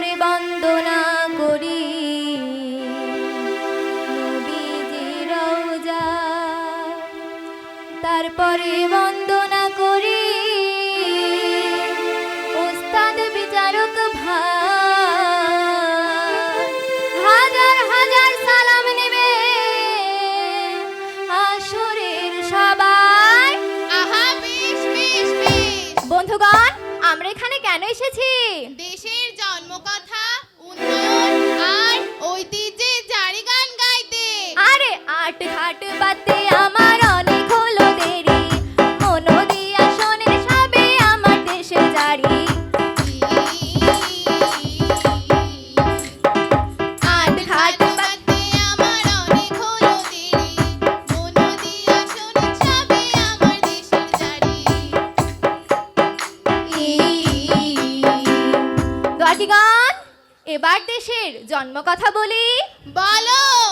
তোমার বন্দনা করি তারপরে বন্দনা করি। ওস্তাদ বিচারক ভাই হাজার হাজার সালাম নেবে। আসরের সবাই আহা বিশ বিশ বিশ। বন্ধুগণ আমরা এখানে কেন এসেছি? দেশ কর্মকথা উন্নয়ন আর ঐতিহ্যে জারি গান গাইতে। আরে আট ঘাট বাতে জন্মকথা বলি। বলো।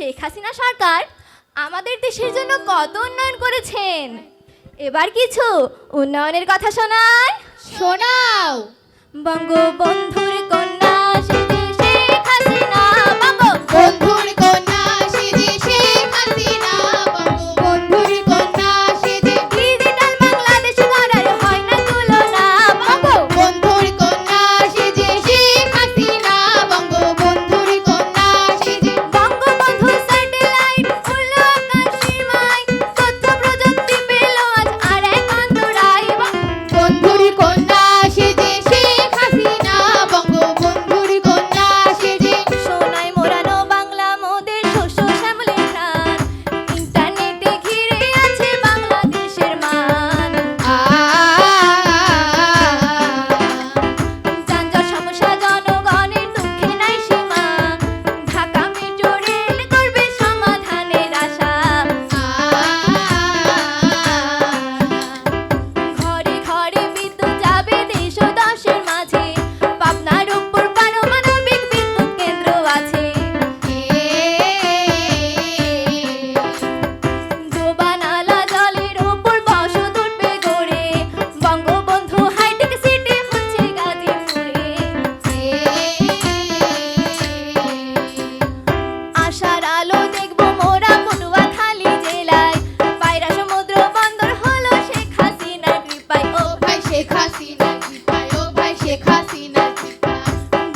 শেখ হাসিনা সরকার আমাদের দেশের জন্য কত উন্নয়ন করেছেন? এবার কিছু উন্নয়নের কথা শোনায় শোনাও। Bangabandhu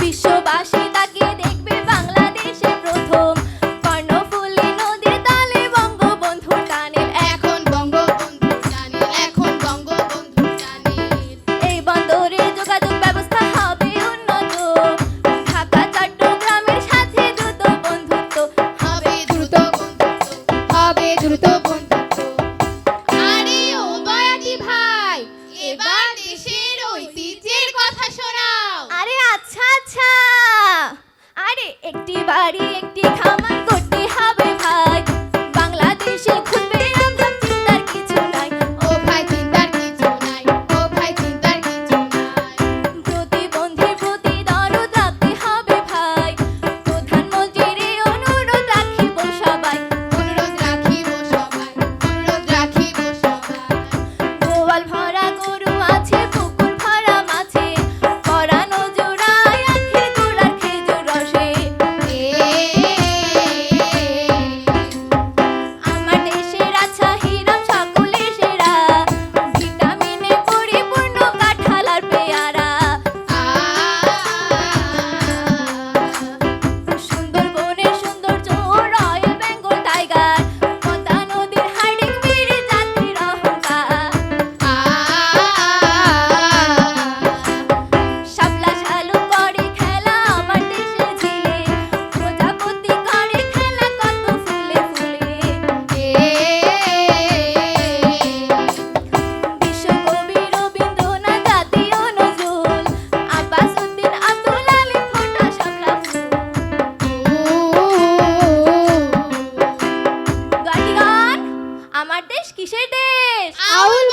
be sure. 抵抗 Aún